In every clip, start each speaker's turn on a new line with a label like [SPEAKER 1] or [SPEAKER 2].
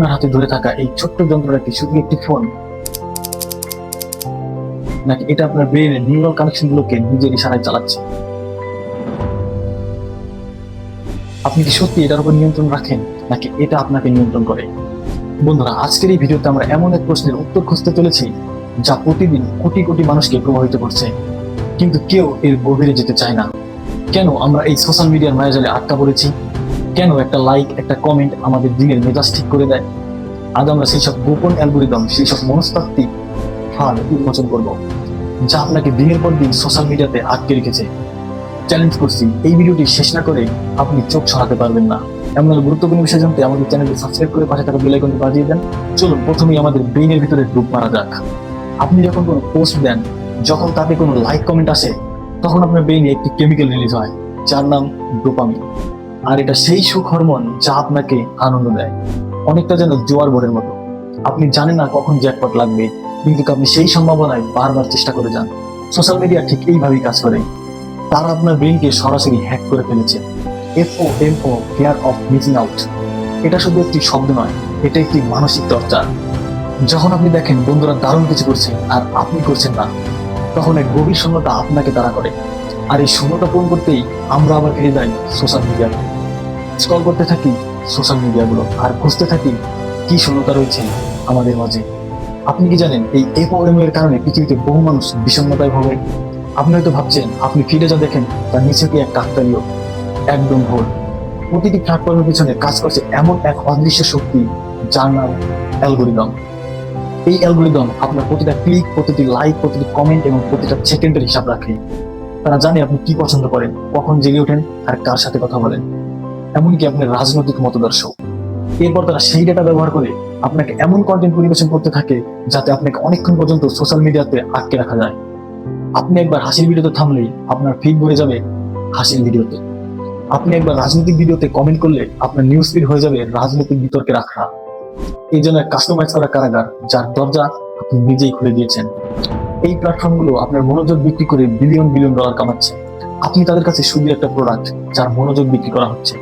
[SPEAKER 1] আপনার হাতে ধরে থাকা এই ছোট্ট যন্ত্রটা কি শুধু একটি ফোন নাকি এটা আপনার ব্রেনের নিউরাল কানেকশন গুলোকে নিজের ইশারায় চালাচ্ছে? আপনি কি সত্যি এটার উপর নিয়ন্ত্রণ রাখেন, নাকি এটা আপনাকে নিয়ন্ত্রণ করে? বন্ধুরা, আজকের এই ভিডিওতে আমরা এমন এক প্রশ্নের উত্তর খুঁজতে চলেছি, যা প্রতিদিন কোটি কোটি মানুষকে প্রভাবিত করছে। কিন্তু কেউ এর গভীরে যেতে চায় না। কেন আমরা এই সোশ্যাল মিডিয়ার মায়াজালে আটকা পড়েছি? কেন একটা লাইক একটা কমেন্ট আমাদের দিনের মেজাজ ঠিক করে দেয়? আজ আমরা সেই সব গোপন অ্যালগোরিদম সেই সব মনস্তাত্ত্বিক ফাল উন্মোচন করব, যা আপনাকে দিনের পর দিন সোশ্যাল মিডিয়াতে আটকে রেখেছে। চ্যালেঞ্জ করছি, এই ভিডিওটি শেষ না করে আপনি চোখ সরাতে পারবেন না। এমন গুরুত্বপূর্ণ বিষয় জানতে আমাদের চ্যানেলটি সাবস্ক্রাইব করে পাশে থাকা বেল আইকনটি বাজিয়ে দেন। চলুন, প্রথমেই আমাদের ব্রেইনের ভিতরে ডুব মারা যাক। আপনি যখন কোনো পোস্ট দেন, যখন তাতে কোনো লাইক কমেন্ট আসে, তখন আপনার ব্রেইনে একটি কেমিক্যাল রিলিজ হয়, যার নাম ডোপামিন আর এটা সেই সুখ হরমোন যা আপনাকে আনন্দ দেয়। অনেকটা যেন জোয়ার বোর্ডের মতো। আপনি জানেন না কখন জ্যাকপট লাগবে, কিন্তু আপনি সেই সম্ভাবনায় বারবার চেষ্টা করে যান। সোশ্যাল মিডিয়া ঠিক এইভাবেই কাজ করে। তারা আপনার ব্রেনকে সরাসরি হ্যাক করে ফেলেছে। F O M O fear of missing out এটা শুধু একটি শব্দ নয়, এটা একটি মানসিক চর্চা। যখন আপনি দেখেন বন্ধুরা দারুণ কিছু করছে আর আপনি করছেন না, তখন এক গভীর শূন্যতা আপনাকে তারা করে। আর এই শূন্যতা পূরণ করতেই আমরা আবার ফিরে যাই সোশ্যাল মিডিয়াতে স্ক্রল করতে থাকি সোশ্যাল মিডিয়াগুলো আর খুঁজতে থাকি কি শূন্যতা রয়েছে আমাদের মাঝে। আপনি কি জানেন, এই এফওএম এর কারণে পৃথিবীতে বহু মানুষ বিষণ্ণতায় ভোগে? আপনি হয়তো ভাবছেন, আপনি ফিরে যা দেখেন তার নিচে কি এক কাকতালীয় একদম ভুল। প্রতিটি প্ল্যাটফর্মের পিছনে কাজ করছে এমন এক অদৃশ্য শক্তি, যার নাম অ্যালগোরিদম এই অ্যালগোরিদম আপনার প্রতিটা ক্লিক প্রতিটি লাইক প্রতিটি কমেন্ট এবং প্রতিটা সেকেন্ডের হিসাব রাখে। তারা জানে আপনি কি পছন্দ করেন, কখন জেগে ওঠেন, আর কার সাথে কথা বলেন। এমনকি আপনার রাজনৈতিক মতদর্শ এরপর তারা সেই ডেটা ব্যবহার করে আপনাকে এমন কন্টেন্ট পরিবেশন করতে থাকে যাতে আপনাকে অনেকক্ষণ পর্যন্ত সোশ্যাল মিডিয়াতে আটকে রাখা যায়। আপনি একবার হাসির ভিডিওতে থামলেই আপনার ফিড ভরে যাবে হাসির ভিডিওতে আপনি একবার রাজনৈতিক ভিডিওতে কমেন্ট করলে আপনার নিউজ ফিড হয়ে যাবে রাজনৈতিক বিতর্কে রাখা এই জন্য কাস্টমাইজ করা কারাগার, যার দরজা আপনি নিজেই খুলে দিয়েছেন। এই প্ল্যাটফর্মগুলো আপনার মনোযোগ বিক্রি করে বিলিয়ন বিলিয়ন ডলার কামাচ্ছে। আপনি তাদের কাছে শুধু একটা প্রোডাক্ট যার মনোযোগ বিক্রি করা হচ্ছে।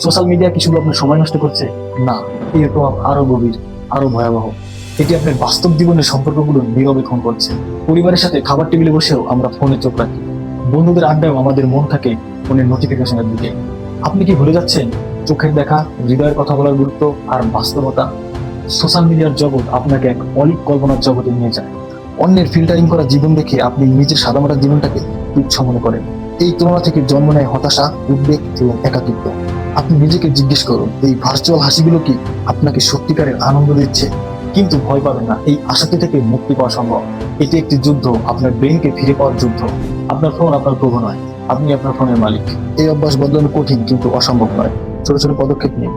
[SPEAKER 1] সোশ্যাল মিডিয়া কি শুধু আপনার সময় নষ্ট করছে? না, এর প্রভাব আরও গভীর, আরও ভয়াবহ। এটি আপনার বাস্তব জীবনের সম্পর্কগুলো নীরবে খুন করছে। পরিবারের সাথে খাবার টেবিলে বসেও আমরা ফোনে চোখ রাখি। বন্ধুদের আড্ডায়ও আমাদের মন থাকে ফোনের নোটিফিকেশনের দিকে। আপনি কি ভুলে যাচ্ছেন? চোখের দেখা, হৃদয়ের কথা বলার গুরুত্ব আর বাস্তবতা? সোশ্যাল মিডিয়ার জগৎ আপনাকে এক অলিক কল্পনার জগতে নিয়ে যায়। অন্যের ফিল্টারিং করা জীবন দেখে আপনি নিজের সাদামাটা জীবনটাকে তুচ্ছ মনে করেন। এই তুলনা থেকে জন্ম নেয় হতাশা, উদ্বেগ এবং একাকিত্ব। আপনি নিজেকে জিজ্ঞেস করুন, এই ভার্চুয়াল হাসিগুলো কি আপনাকে সত্যিকারের আনন্দ দিচ্ছে? কিন্তু ভয় পাবেন না, এই আশাতি থেকে মুক্তি পাওয়া সম্ভব। এটি একটি যুদ্ধ, আপনার ব্রেনকে ফিরে পাওয়ার যুদ্ধ। আপনার ফোন আপনার প্রভু নয়, আপনি আপনার ফোনের মালিক। এই অভ্যাস বদলানো কঠিন কিন্তু অসম্ভব নয়। ছোট ছোট পদক্ষেপ নিন।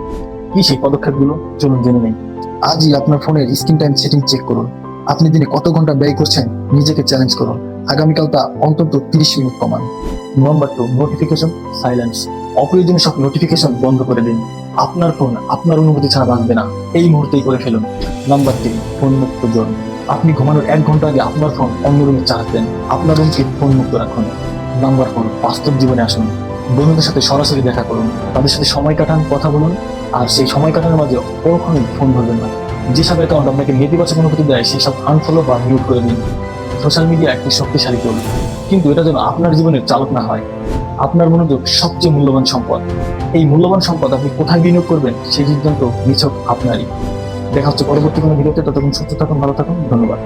[SPEAKER 1] কি সেই পদক্ষেপগুলো? চলুন জেনে নেই। আজই আপনার ফোনের স্ক্রিন টাইম সেটিং চেক করুন। আপনি দিনে কত ঘণ্টা ব্যয় করছেন? নিজেকে চ্যালেঞ্জ করুন। আগামীকাল তা অন্তত তিরিশ মিনিট কমান। নাম্বার টু নোটিফিকেশন সাইলেন্স অপ্রয়োজনীয় সব নোটিফিকেশন বন্ধ করে দিন। আপনার ফোন আপনার অনুমতি ছাড়া বাঁচবে না। এই মুহূর্তেই করে ফেলুন। নাম্বার তিন ফোন মুক্ত জোন আপনি ঘুমানোর এক ঘণ্টা আগে আপনার ফোন অন্য রুমে চালাতেন আপনার রুমকে ফোন মুক্ত রাখুন। নাম্বার ফোর বাস্তব জীবনে আসুন। বন্ধুদের সাথে সরাসরি দেখা করুন। তাদের সাথে সময় কাটান, কথা বলুন। আর সেই সময় কাটানোর মাঝে কখনোই ফোন ধরবেন না। যেসব অ্যাকাউন্ট আপনাকে নেতিবাচক অনুভূতি দেয় সেই সব আনফলো বা মিউট করে দিন। সোশ্যাল মিডিয়া একটি শক্তিশালী টুল কিন্তু এটা যেন আপনার জীবনের চালক না হয়, আপনার মনোযোগ সবচেয়ে মূল্যবান সম্পদ। এই মূল্যবান সম্পদ আপনি কোথায় বিনিয়োগ করবেন সেই সিদ্ধান্ত নিছক আপনারই। দেখা হচ্ছে পরবর্তী কোনো ভিডিওতে, ততক্ষণ সুস্থ থাকুন, ভালো থাকুন, ধন্যবাদ।